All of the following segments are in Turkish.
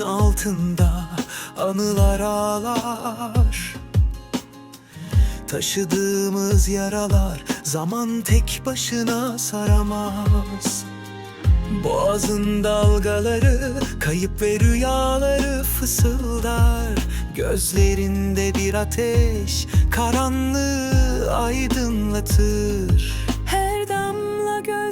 altında anılar ağlar. Taşıdığımız yaralar zaman tek başına saramaz. Boğazın dalgaları kayıp ve rüyaları fısıldar. Gözlerinde bir ateş karanlığı aydınlatır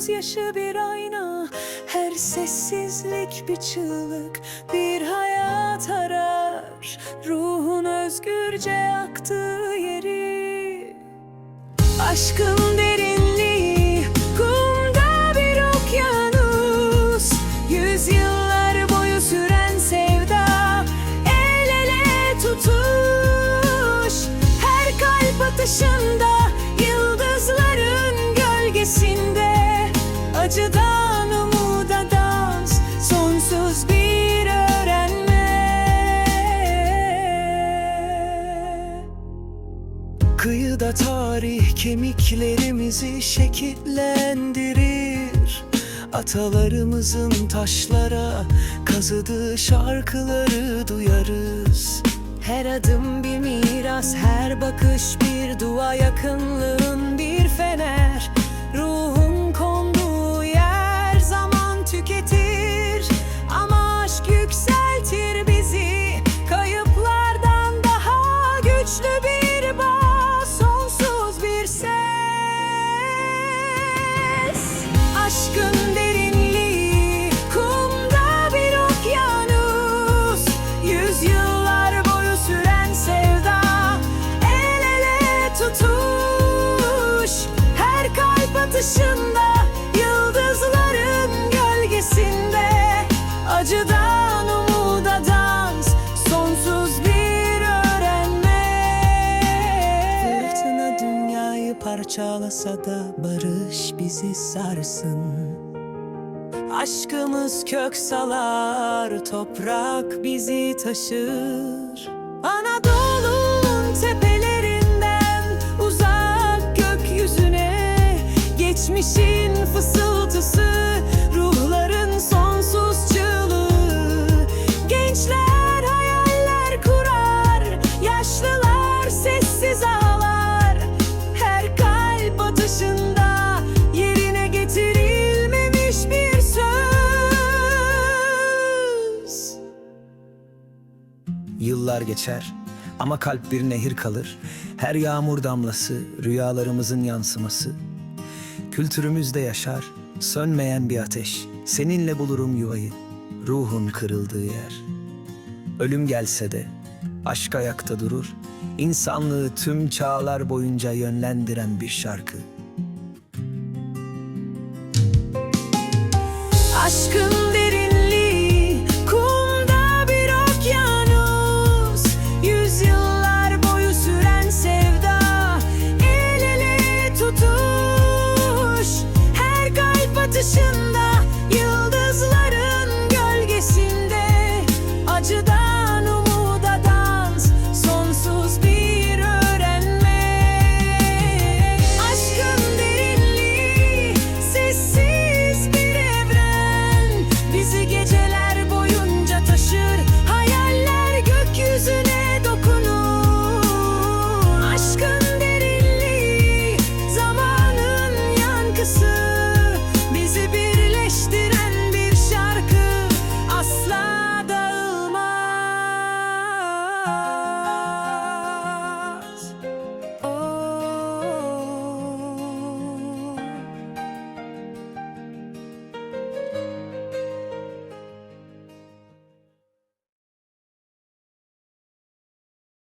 gözyaşı bir ayna Her sessizlik bir çığlık Bir hayat arar. Ruhun özgürce aktığı yeri. Aşkın Kıyıda tarih kemiklerimizi şekillendirir. Atalarımızın taşlara kazıdığı şarkıları duyarız. Her adım bir miras, her bakış bir dua Yakınlığın atışında Yıldızların gölgesinde. Acıdan umuda dans Sonsuz bir öğrenme. Fırtına dünyayı parçalasa da barış bizi sarsın. Aşkımız kök salar, toprak bizi taşır Yıllar geçer ama kalp bir nehir kalır. Her yağmur damlası, rüyalarımızın yansıması. Kültürümüzde yaşar, sönmeyen bir ateş. Seninle bulurum yuvayı, ruhun kırıldığı yer. Ölüm gelse de aşk ayakta durur. İnsanlığı tüm çağlar boyunca yönlendiren bir şarkı. Aşkın